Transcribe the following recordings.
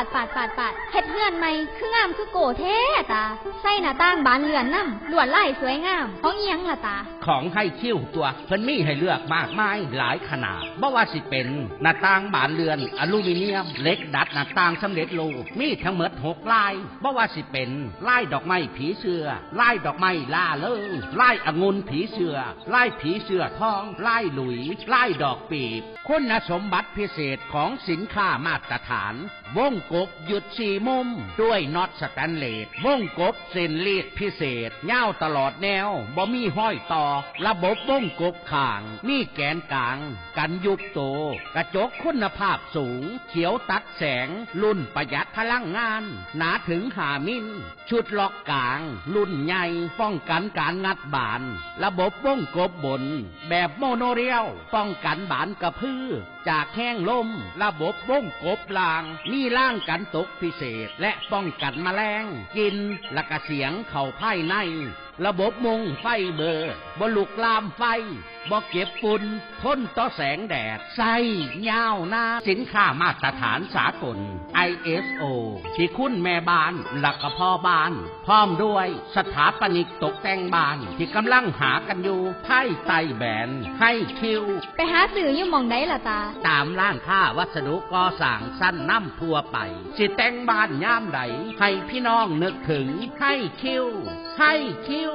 าดปาดปาดปาดเฮ็ดเฮือนใหม่คืองามคือโกแท้ตา ใส่หน้าต่างบานเรือนน้ำลวดลายสวยงาม ของเอียงล่ะตาของให้คิ้วตัวเพิ่นมีให้เลือกมากมายหลายขนาดบ่ว่าสิเป็นหน้าต่างบานเรือน อลูมิเนียมเหล็กดัดหน้าต่างสำเร็จรูปมีทั้งหมดหกลายบ่ว่าสิเป็นลายดอกไม้ผีเสือลายดอกไม้ล่าเลิงลายองุ่นผีเสือลายผีเสื้อทองลายหลุยลายดอกปีบคุณสมบัติพิเศษของสินค้ามาตรฐาน วงกบหยุดสี่มุม ด้วยน็อตสแตนเลสวงกบเส้นลีดพิเศษเง่าตลอดแนวบ่มีห้อยต่อระบบวงกบข่าง มีแกนกลาง กันยุบโต กระจกคุณภาพสูง เขียวตัดแสง รุ่นประหยัดพลังงาน หนาถึงหามิลชุดล็อกกลาง รุ่นใหญ่ ป้องกันการงัดบาน ระบบวงกบบน แบบโมโนเรียลป้องกันบานกระพือ จากแห้งลม ระบบวงกบลาง มีล่างกันตกพิเศษ และป้องกันแมลง กินและกระเสียงเข่าภายใน ระบบมุงไฟเบอร์บลุกลามไฟบ่เก็บฝุ่นทนต่อแสงแดด ใส่ยาวนาสินค้ามาตรฐานสากล ISO ที่คุณแม่บ้านหลักกพ่อบ้าน พร้อมด้วยสถาปนิกตกแต่งบ้าน ที่กำลังหากันอยู่ไพ่ไตแบนให้คิว ไปหาสื่ออยู่หมองใดล่ะตา ตามร้านค้าวัสดุก่อสร้างสั้นน้ำทั่วไป สิแต่งบ้านย่ามใดให้พี่น้องนึกถึงให้คิว ให้คิว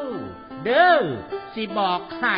เด้อสิบอกให้